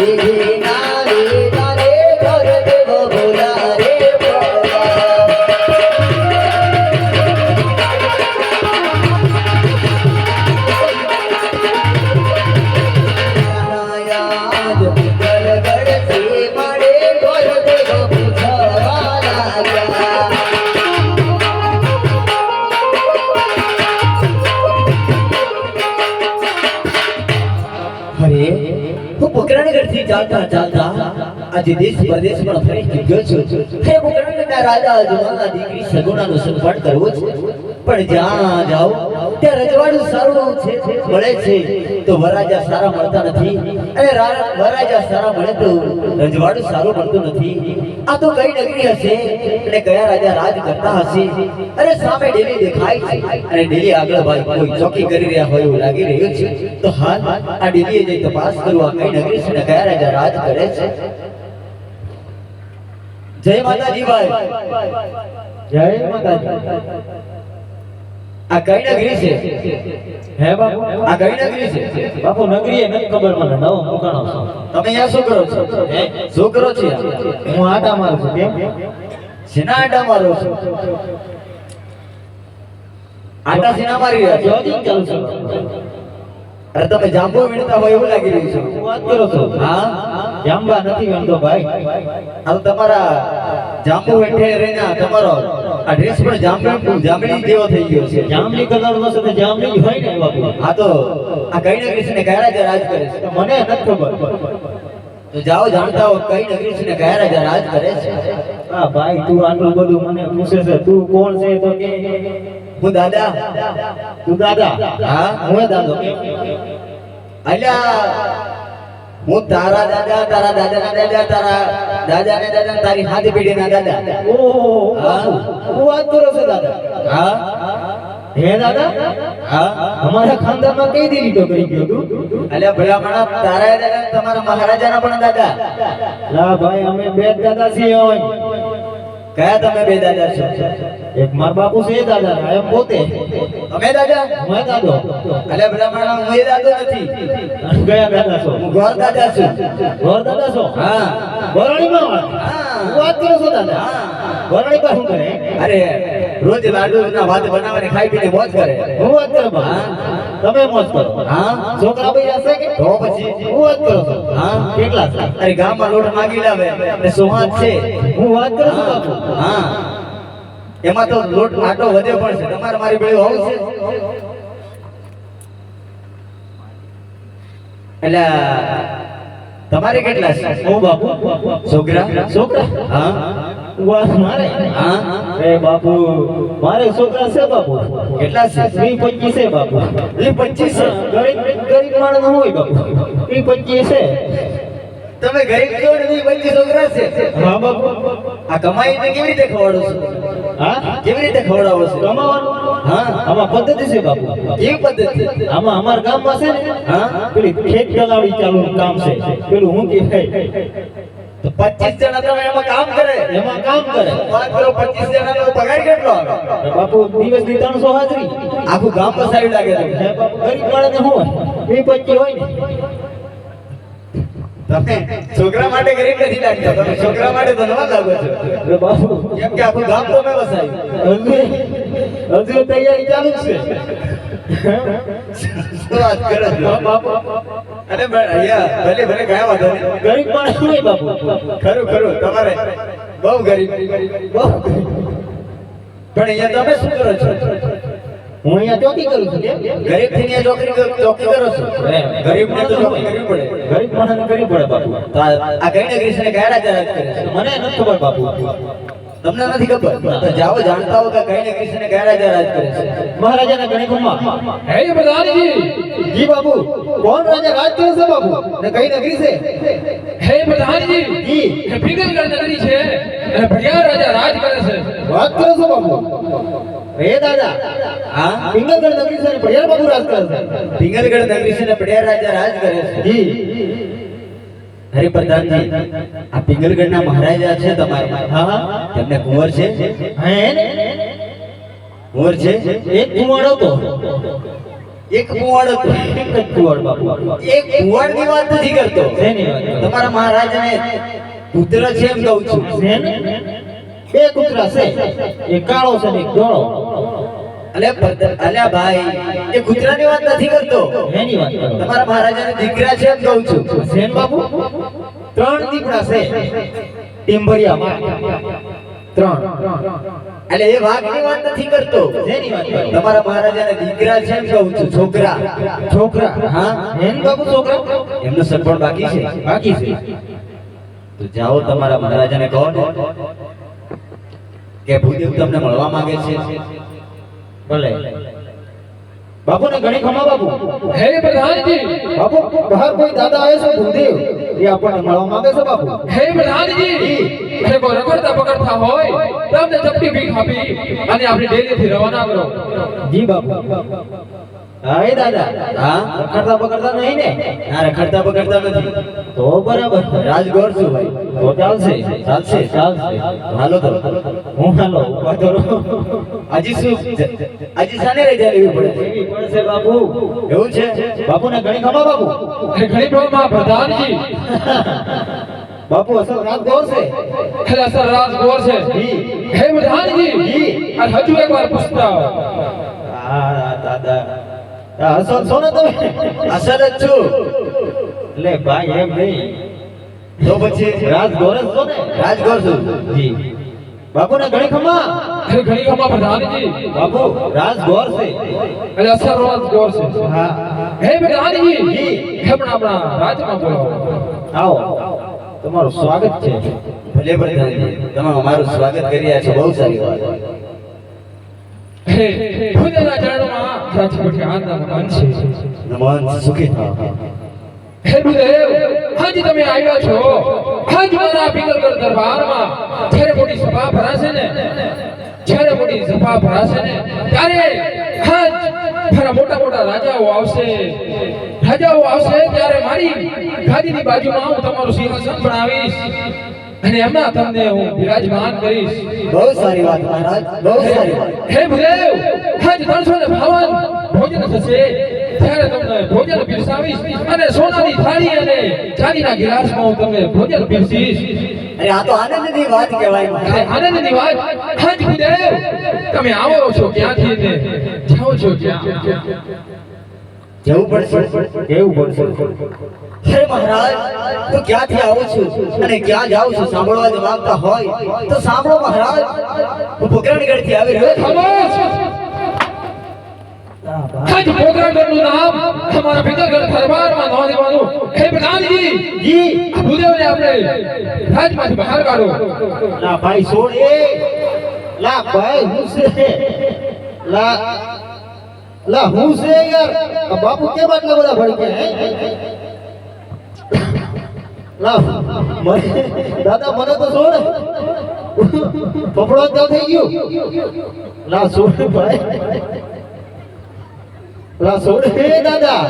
Ei, ei. ચાલતા ચાલતા આજે દેશ પરદેશ પણ ફરી ચૂક્યો છું. હે મુકરણના રાજા અજમાલના દીકરી, સગુણાનો સંપાટ કરવો છે. પણ જ્યાં જાઓ ત્યાં રજવાડું સારું છે, મળે છે, તો વરાજા સારા મળતા નથી. અને વરાજા સારા મળે તો રજવાડું સારું મળતું નથી. આ તો કઈ નગરી હશે? અને કયા રાજા રાજ કરતા હશે? અરે સામે ડેલી દેખાય છે. અને ડેલી આગળ ભાઈ કોઈ ચોકી કરી રહ્યા હોય એવું લાગી રહ્યું છે. તો હાલ આ ડેલીએ જઈ તપાસ કરું કઈ નગરી છે અને કયા રાજા રાજ કરે છે? જય માતાજી ભાઈ. જય માતાજી. આ કઈ નગરી છે? હે બાપુ આ કઈ નગરી છે? બાપુ નગરી એ નથી ખબર મને નવો મુકાણો છો. તમે અહીંયા શું કરો છો? હે? શું કરો છો? હું આટા મારું છું કેમ શેના આટા મારો છું? આટા શેના મારી રહ્યા છો? જોગિંગ ચાલુ છો. અરે તમે જાંબુ વીણતા હોય એવું લાગી રહ્યું છે. વાત કરો છો? હા? જાંબા નથી વેણતો ભાઈ. હવે તમારા જાંબુ હેઠે રહીને તમારો આ ડ્રેસ પણ જાંબુ જાંબલી જેવો થઈ ગયો છે. જાંબલી કલર નો છે જાંબલી જ હોય ને બાપુ હા તો આ કઈ નગરી ને કયા રાજા રાજ કરે છે? મને નથી ખબર. તો જાઓ જાણતા હો કઈ નગરી ને કયા રાજા રાજ કરે છે? હા ભાઈ તું આટલું બધું મને પૂછે છે. તું કોણ છે તો કે હું દાદા. તું દાદા. હા? હું દાદો. અલ્યા હું તારા દાદા તારા દાદા દાદા તારા દાદા ને તારી હાથ પેઢીના દાદા. ઓહો બાપુ વાત કરો છો દાદા? હા? હે દાદા? હા? અમારા ખાનદાનમાં કઈ દીધી તો કરી ગયો તું? અલ્યા ભલા માણસ તારા દાદા ને તમારા મહારાજાના પણ દાદા. લા ભાઈ અમે બે દાદા છીએ હોય કયા તમે બે દાદા છો? એક માર બાપુ છે દાદા. એમ પોતે? તમે દાદા? હું દાદો. એટલે બ્રાહ્મણ હું દાદો નથી. અને કયા દાદા છો? હું ઘર દાદા છું. ઘર દાદા છો? હા. હા. શું વાત કરો છો દાદા. હા. વરણી પર કરે? અરે રોજ લાડુ ના વાત બનાવીને ખાઈ પીને મોજ કરે. હું વાત કરો? હા. તમે મોજ કરો. હા. છોકરા ભાઈ હશે કે? તો પછી? હું વાત કરો છો. હા. કેટલા અરે ગામમાં લોટ માંગી લાવે. અને સુહાત છે. હું વાત કરું છું બાપુ. હા. એમાં તો લોટ આટો વધે પણ છે. તમારે મારી ભેળી હોવું છે? એટલે તમારે કેટલા છે? હું બાપુ? છોકરા? છોકરા? હા. વાત મારે? હા? એ બાપુ મારે છોકરા છે બાપુ. કેટલા છે? વી પચીસ છે બાપુ. એ પચીસ છે? ગરીબ ગરીબ માણસ હોય બાપુ. વી પચીસ છે. તમે ગરીબ છો ને ઈ પચીસ છોકરા છે? હા બાપુ. આ કમાઈ ને કેવી રીતે ખવડાવો છો? હા? કેવી રીતે ખવડાવો છો? કમાવાનું? હા. આમાં પદ્ધતિ છે બાપુ. કેવી પદ્ધતિ? આમાં અમારા ગામમાં છે ને હા? પેલી ખેત દલાળી ચાલુ કામ છે. પેલું હું કહેવાય તો પચીસ જણા તમે એમાં કામ કરે. એમાં કામ કરે. વાત કરો પચીસ જણા નો પગાર કેટલો આવે? બાપુ દિવસની ત્રણસો હાજરી. આખું ગામ પસાવી લાગે છે. બાપુ ગરીબ માણસ ને હોય વી પચીસ હોય ને. છોકરા માટે ગરીબ નથી લાગતા તમે છોકરા માટે ધનવાદ લાગો છો. બાપુ કેમ કે આખું ગામ તમે બસાવ્યું હજુ હજુ તૈયારી ચાલુ છે. અહીંયા ભલે ભલે કયા વાંધો ગરીબ માણસ હોય બાપુ? ખરું ખરું તમારે. બહુ ગરીબ. બહુ. પણ અહીંયા તમે શું કરો છો? હું અહીંયા ચોકી કરું છું ગરીબથી અહીંયા ચોકરી ચોકી કરો છો? ગરીબ ને તો ચોકી કરવી પડે. ગરીબ માણસ કરવી પડે બાપુ. આ નગરી છે? કયા રાજા રાજ કરે મને નથી ખબર બાપુ. તમને નથી ખબર. તો જાઓ જાણતા હો કે કઈ ને કયા રાજા રાજ કરે છે. મહારાજાના ગણિતમાં હે પ્રધાનજી જી બાબુ કોણ રાજા રાજ કરે છે બાબુ ને કઈ નગરી છે? હે પ્રધાનજી જી. ફિકરગઢ નગરી છે. અને ભડિયાર રાજા રાજ કરે છે. વાત કરો છો બાપુ? હે દાદા હા? પિંગલગઢ નગરી છે ને ભડિયાર બાપુ રાજ કરે છે. નગરી છે ને પડિયાર રાજા રાજ કરે છે. જી. હરિપ્રધાનજી આ પિંગલગઢ મહારાજા છે તમારા. હા તેમને કુંવર છે? હે ને? કુંવર છે? એક કુંવાડો હતો એક કુંવર હતો એક જ કુંવાડ બાપુ. એક કુંવર વાત નથી કરતો? તમારા મહારાજાને પુત્ર છે એમ કહું છું. બે કૂતરા છે. એક કાળો છે ને એક ધોળો. અલ્યા ભાઈ એ કૂતરાની વાત નથી કરતો. એની વાત તમારા મહારાજાને દીકરા છે એમ કહું છું. સેન બાપુ? ત્રણ દીકરા છે. ટેમ્બરિયામાં ત્રણ. એટલે એ વાઘની વાત નથી કરતો. વાત તમારા મહારાજાના દીકરા છે એમ કહું છું છોકરા. છોકરા? હા? એમ બાપુ છોકરા? એમનો સગપણ બાકી છે. બાકી છે. તો જાઓ તમારા મહારાજાને કહો કે ભૂદેવ તમને મળવા માંગે છે. ભલે. બાપુને ઘણી ખમા બાપુ. હે પ્રધાનજી બાપુ બહાર કોઈ દાદા આવે છે ભૂદેવ એ આપણને મળવા માંગે છે બાપુ. હે પ્રધાનજી અરે કોઈ રગડતા પકડતા હોય તમને ચપટી ભીખ આપી અને આપણી ડેલીથી રવાના કરો. જી બાપુ. હા દાદા. હા રખડતા પકડતા નહીં ને? ના રખડતા પકડતા નથી. તો બરાબર રાજગોર છું ભાઈ. તો ચાલશે ચાલશે ચાલશે. હાલો તો. હું હાલો ઊભા રહો. હજી શું? હજી સાને રહી જાય એવી પડે પડશે બાપુ. એવું છે? બાપુને ઘણી ખમા બાપુ? ઘણી પ્રમાણમાં પ્રધાનજી. બાપુ અસલ રાત ગોર છે. એટલે અસર રાજ ગોર છે હે પ્રધાનજી અને હજુ એકવાર પૂછતા દાદા. આ અસલ છો ને તમે? અસલ જ છું એટલે ભાઈ એમ નહીં. તો પછી રાત ગોર જ છો ને રાજગોર છું જી. બાપુને ઘણી ખમા અરે ઘણી ખમા પ્રધાનજી. બાપુ છે. રાજ છે. હા. હે પ્રધાનજી. હમણાં રાજમાં આવો. તમારું સ્વાગત છે. ભલે પ્રધાનજી તમે અમારું સ્વાગત કરી રહ્યા છો. બહુ સારી વાત. હે. ખુદાના ચરણોમાં રાજકોટે આનંદ મન છે. નમન સુખી થા. હે ગુરુદેવ આજ તમે આવ્યા છો. આજ મારા પિંગલગઢ દરબારમાં જ્યારે મોટી સભા ભરાશે ને જ્યારે મોટી સભા ભરાશે ને ત્યારે આજ મારા મોટા મોટા રાજાઓ આવશે. રાજાઓ આવશે ત્યારે મારી ગાદીની બાજુમાં હું તમારું સિંહાસન બનાવીશ. અને એમાં તમને હું વિરાજમાન કરીશ. બહુ સારી વાત મહારાજ બહુ સારી વાત. હે ભૂદેવ આજ ત્રણસો ને બાવન ભોજન થશે. ત્યારે તમને ભોજન પીરસાવીશ અને સોનાની થાળી અને ચાંદીના ગિલાસમાં હું તમને ભોજન પીરસીશ. અરે આ તો આનંદની વાત કહેવાય મહારાજ. આનંદની વાત? આજ ભૂદેવ તમે આવો છો ક્યાંથી ને જાઓ છો ક્યાં? જવું પડશે. કેવું પડશે? અરે મહારાજ હું ક્યાંથી આવું છું? અને ક્યાં જાઉં છું? સાંભળવા જ માંગતા હોય. તો સાંભળો મહારાજ. હું પોકરણગઢથી આવી રહ્યો છું. નામ હે પ્રધાનજી જી આપણે રાજમાંથી બહાર કાઢો. લા ભાઈ છોડ એ લા ભાઈ હું છે? લા લા, હું છે યાર? બાપુ કે આટલા બધા ભડકે? લા, મને દાદા, મને તો છોડ ફફડો તો થઈ ગયો. લા છોડ ભાઈ? લા છોડ હે, દાદા?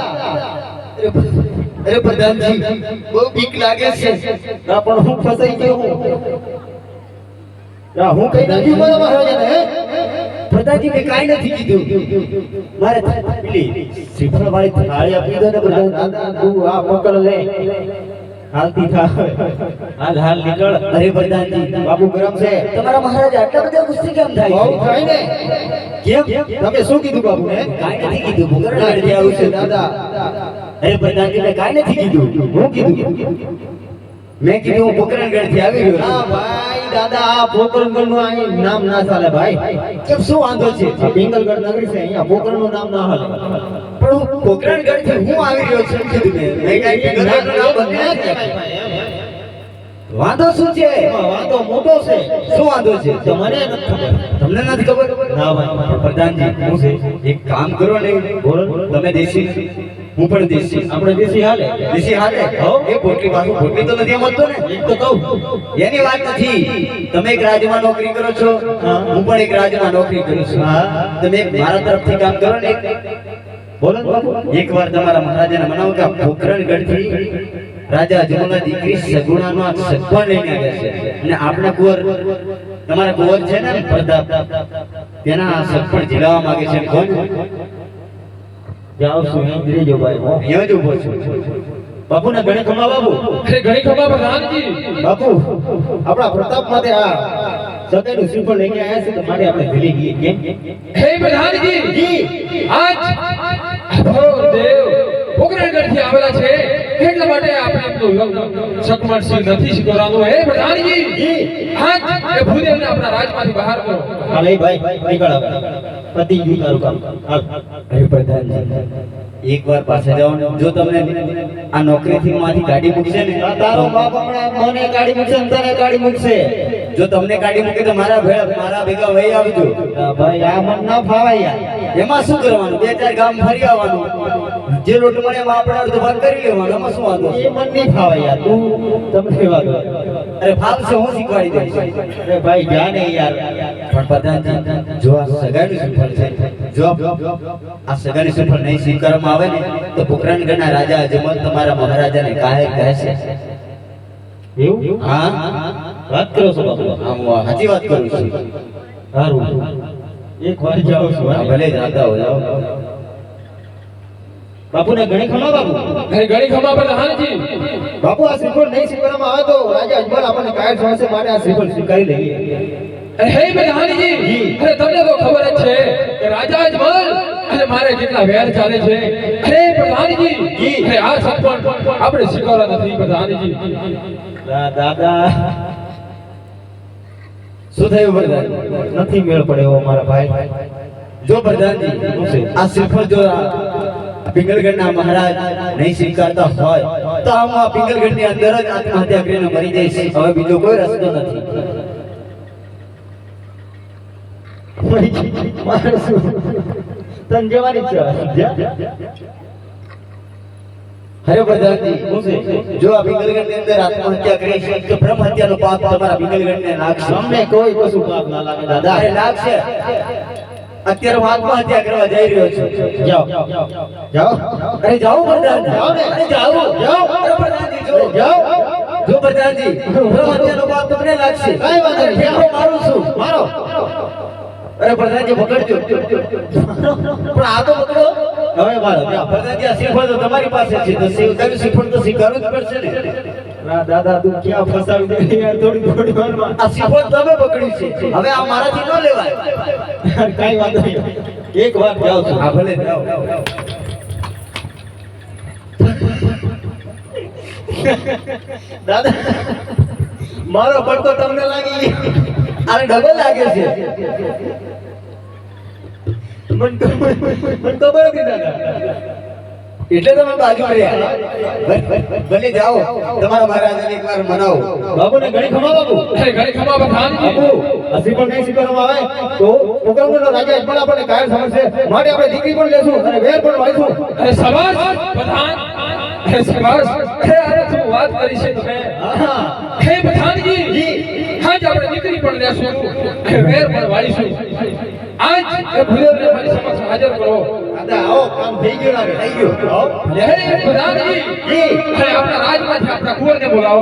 અરે પ્રધાનજી બહુ બીક લાગે છે. ના, પણ હું ફસાઈ ગયો હું. હું કઈ નાખ્યું મારા હે? પ્રધાનજી મેં કાંઈ નથી કીધું. મારે પેલી શ્રીફળ વાળી થાળી આપી દો ને પ્રધાન તું આ પકડ લે. હાલતી થા. હાલ હાલ નીકળ. અરે પ્રધાનજી બાબુ ગરમ છે. તમારા મહારાજ આટલા બધા ગુસ્સે કેમ બહુ થાય થાય ને. કેમ? તમે શું કીધું બાબુ ને કાંઈ નથી કીધું પોકરણગઢથી આવું છે. દાદા. અરે પ્રધાનજી મેં કાંઈ નથી કીધું. હું કીધું? મેં કીધું હું પોકરણગઢથી આવી ગયો આ ભાઈ દાદા આ પોકરણગઢનું અહીં નામ ના ચાલે ભાઈ. કેમ શું વાંધો છે? પિંગલગઢ નગરી છે અહીંયા પોકરણનું નામ ના હાલે. પણ હું પોકરણગઢથી હું આવી રહ્યો છું કીધું મેં. મેં કાંઈ પિંગલગઢનું નામ બદલ્યા એમ. વાંધો શું છે? વાંધો મોટો છે. શું વાંધો છે? તમને નથી ખબર. તમને નથી ખબર? ના ભાઈ. પ્રધાનજી હું છે એક કામ કરો ને બોલો. તમે દેશી. હું પણ દેશી. આપણે દેશી હાલે? દેશી હાલે? હો. એ પોટલી પાછું પોટલી તો નથી મળતો ને. એક તો કહું. એની વાત નથી. તમે એક રાજ્યમાં નોકરી કરો છો? હું. પણ એક રાજ્યમાં નોકરી કરું છું. હા. તમે એક મારા તરફથી કામ કરો ને બોલો એકવાર તમારા મહારાજાને મનાવો કે પોખરણગઢથી રાજા અજમલના દીકરી સગુણાનો આ લઈને આવ્યા છે. અને આપણા કુંવર તમારા કુંવર છે ને પ્રતાપ. તેના સગપણ જીલાવા માંગે છે. કોણ? જાઓ છું એમ જ રહેજો ભાઈ હું. અહીંયા જ ઊભો છું. બાપુને ઘણી ખમા બાપુ અરે ઘણી ખમા પ્રધાનજી બાપુ આપણા પ્રતાપ માટે આ સગાઈનું શ્રીફળ લઈને આવ્યા છે તો માટે આપણે ભૂલી ગઈએ. કેમ? હે પ્રધાનજી જી. આજ ભગવાન દેવ પોકરણગઢથી આવેલા છે. એટલા માટે આપણે જાતનું લગ્ન સકમણસિંહ નથી સ્વીકારવાનું હે પ્રધાનજી આજ એ ભૂદેવને આપણા રાજમાંથી બહાર કરો. કાલે ભાઈ નીકળ. પતી ગયું તારું કામ. અરે પ્રધાનજી એકવાર પાછા જાઓ ને જો તમને આ નોકરીથી માંથી કાઢી મૂકશે ને તારો બાપ હમણાં મને કાઢી મૂકશે તને કાઢી મૂકશે. જો તમને કાઢી મૂકે તો મારા ભેળા મારા ભેગા વહી આવજો. ભાઈ આ મન ના ફાવાય યાર. એમાં શું કરવાનું? બે ચાર ગામ ફરી આવવાનું. જે લોટ મળે એમાં આપણે અડધો ભાગ કરી લેવાનો. એમાં શું વાંધો? એ મન નહીં ફાવાય યાર. તું તમને વાત અરે ફાવશે હું શીખવાડી દઈશ. અરે ભાઈ જા નહીં યાર. પણ બધાથી જો આ સગાઈનું સફળ છે જો આ સગાઈનું સફળ નહીં સ્વીકારવામાં આવે ને તો પોકરણગઢના રાજા અજમલ તમારા મહારાજાને કાહે કહે છે એવું? હા? વાત કરો છો બાપુ. હા, હું સાચી વાત કરું છું. સારું. એક વાર જાઓ છું. ભલે જાતા હો જાઓ. બાપુને ઘણી ખમા બાપુ? ઘણી ખમા પ્રધાનજી બાપુ આ શ્રીફળ નહીં સ્વીકારવામાં આવે તો રાજા અજમલ આપણને કાયર થશે માટે આ શ્રીફળ સ્વીકારી લઈએ. અરે હે પ્રધાનજી અરે તમને તો ખબર જ છે કે રાજા અજમલ અને મારે કેટલા વેર ચાલે છે. અરે પ્રધાનજી અરે આ સપન આપણે સ્વીકારવા નથી પ્રધાનજી દાદા. શું થયું પ્રધાન નથી મેળ પડ્યો મારા ભાઈ. જો પ્રધાનજી આ શ્રીફળ જો પિંગલગઢના મહારાજ નહીં સ્વીકારતા હોય, તો આમાં પિંગલગઢની અંદર જ આત્મહત્યા કરીને મરી જઈશ. હવે બીજો કોઈ રસ્તો નથી મારે શું તને જવાની છે. જા. પ્રધાનજી જો આ પિંગલગઢની અંદર આત્મહત્યા કરીશ તો બ્રહ્મ હત્યાનો પાપ તમારા પિંગલગઢને લાગશે અમને કોઈ કશું પાપ ના લાગે દાદા. અરે લાગશે અત્યારે હું આત્મહત્યા કરવા જઈ રહ્યો છું. જાઓ. જાઓ. અરે જાઓ પ્રધાનજી જાઓ અરે જાઓ. જાઓ. અરે પ્રધાનજી જો. જાઓ. જો પ્રધાનજી બ્રહ્મ હત્યાનો પાપ તમને લાગશે. કાંઈ વાંધો નહીં. મારું છું મારો. અરે પ્રધાનજી પકડજો. પણ આ તો પકડો. હવે બાળક જાઓ. પ્રધાનજી આ શ્રીફળ તો તમારી પાસે છે. તો તમે શ્રીફળ તો સ્વીકારવું જ પડશે ને. દાદા તું ક્યાં ફસાવી દે યાર થોડી થોડી વારમાં? આ શ્રીફળ તમે પકડ્યું છે. હવે આ મારાથી ન લેવાય. કઈ વાંધો નહીં. એક વાર જાઉં છું. હા ભલે જાઓ. દાદા મારો પડતો તમને લાગી આને ડબલ લાગે છે. મને ખબર હતી દાદા. એટલે તમે બાજુ રહ્યા ભલે- જાઓ. તમારા મહારાજાને એકવાર મનાવો. બાબુને ઘણી ખમા બાબુ. ઘણી ખમા પ્રધાનજી બાબુ હસી પણ નહીં સ્વીકારવામાં આવે. તો પોકરણગઢનો રાજા પણ આપણને કાયર સમજશે. માટે આપણે દીકરી પણ લેશું અને વેર પણ વાળીશું. અરે સવાસ. પ્રધાન અરે સવાસ. અરે અરે શું વાત કરી છે તમે હા. હે પ્રધાનજી અને વેર પણ વાળીશું. આજ એ ભૂદેવને મારી સમક્ષ હાજર કરો. દાદા આવો કામ થઈ ગયું લાગે થઈ ગયું. આવો પ્રધાનજી આપણા રાજમાંથી આપણા કુંવરને બોલાવો.